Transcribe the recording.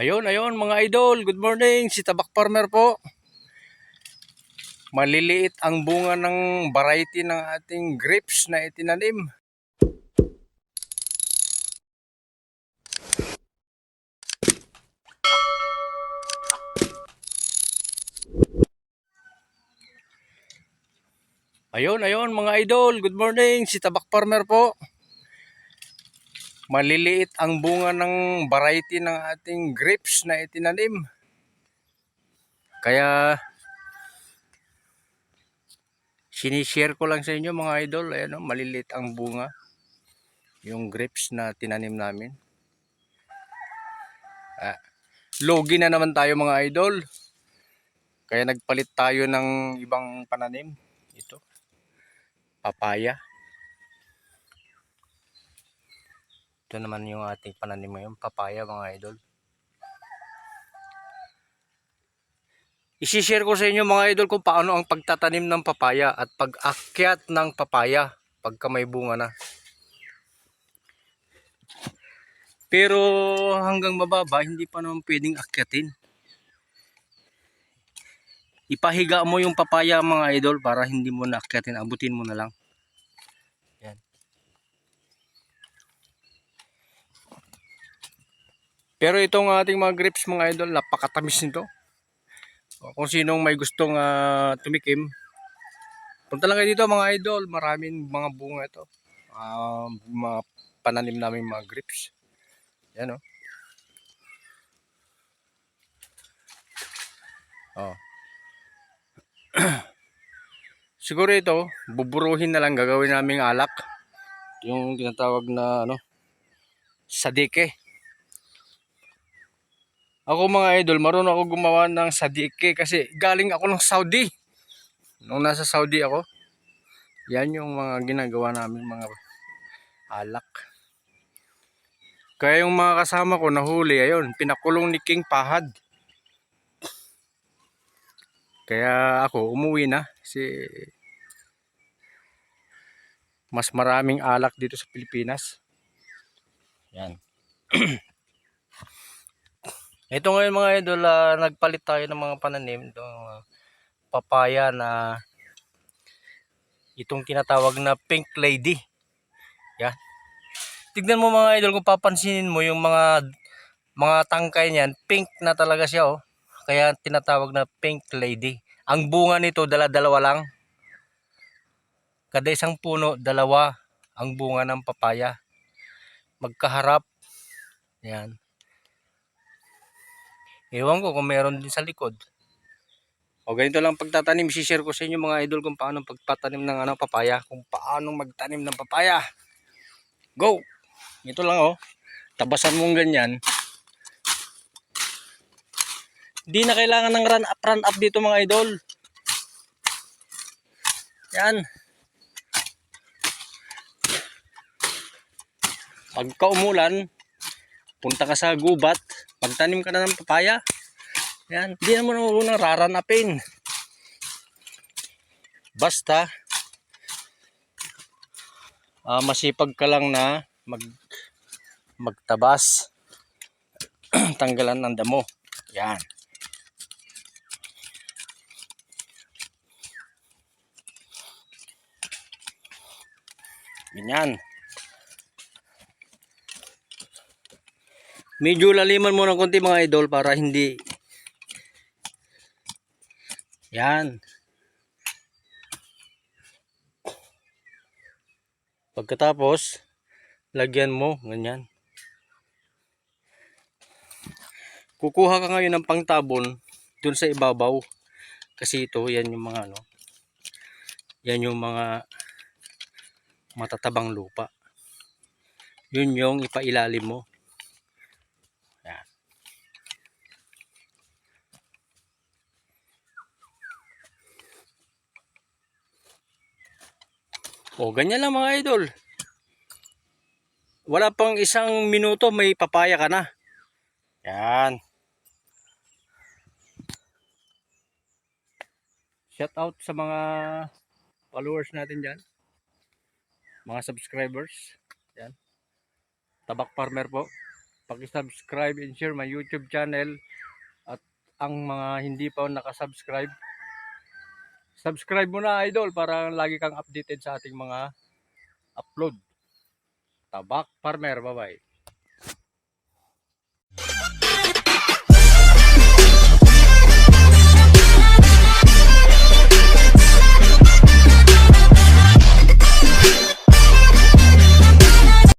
Ayun, ayun mga idol, good morning. Si Tabak Farmer po. Maliliit ang bunga ng variety ng ating grapes na itinanim. Ayun, ayun mga idol, good morning. Si Tabak Farmer po. Maliliit ang bunga ng variety ng ating grapes na itinanim. Kaya sinishare ko lang sa inyo mga idol, ayan o, maliliit ang bunga. Yung grapes na tinanim namin. Ah, logi na naman tayo mga idol. Kaya nagpalit tayo ng ibang pananim. Ito. Papaya. Ito naman yung ating pananim ngayon, papaya mga idol. Isishare ko sa inyo mga idol kung paano ang pagtatanim ng papaya at pag-akyat ng papaya pagka may bunga na. Pero hanggang mababa, hindi pa naman pwedeng akyatin. Ipahiga mo yung papaya mga idol para hindi mo na akyatin, abutin mo na lang. Pero itong ating mga grapes mga idol, napakatamis nito. Kung sinong may gustong ah, tumikim, punta lang kayo dito mga idol. Maraming mga bunga ito. Ah, mga pananim namin mga grapes. Yan o. Oh. Siguro ito, buburuhin na lang gagawin naming alak. Yung tinatawag na ano, sadike. Ako mga idol, marunong ako gumawa ng sadike kasi galing ako ng Saudi. Nung nasa Saudi ako, yan yung mga ginagawa namin mga alak. Kaya yung mga kasama ko nahuli, ayun, pinakulong ni King Pahad. Kaya ako umuwi na kasi mas maraming alak dito sa Pilipinas. Yan. Ito ngayon mga idol, ah, nagpalit tayo ng mga pananim. Itong ah, papaya na itong tinatawag na pink lady. Yan. Tignan mo mga idol kung papansinin mo yung mga mga tangkay niyan, pink na talaga siya oh. Kaya tinatawag na pink lady. Ang bunga nito dala-dalawa lang. Kada isang puno, dalawa ang bunga ng papaya. Magkaharap. Yan. Ewan ko kung meron din sa likod. O ganito lang pagtatanim, share ko sa inyo mga idol kung paano pagpatanim ng ano, papaya. Kung paano magtanim ng papaya. Go! Ito lang oh. Tabasan mong ganyan. Hindi na kailangan ng run up, run up dito mga idol. Yan. Pagka umulan, punta ka sa gubat, magtanim ka na ng papaya. Yan, hindi na mo na unang raranapin. Basta, ah, masipag ka lang na mag magtabas. Tanggalan ng damo. Yan. Ganyan. Medyo laliman mo ng konti mga idol para hindi Yan. Pagkatapos, lagyan mo, ganyan. Kukuha ka ngayon ng pangtabon dun sa ibabaw. Kasi ito, yan yung mga ano, yan yung mga matatabang lupa. Yun yung ipailalim mo. O, ganyan lang mga idol. Wala pang isang minuto, may papaya ka na. Yan. Shout out sa mga followers natin dyan. Mga subscribers. Yan. Tabak Farmer po. paki-subscribe and share my YouTube channel at ang mga hindi pa nakasubscribe subscribe mo na idol para lagi kang updated sa ating mga upload. Tabak Farmer, bye-bye.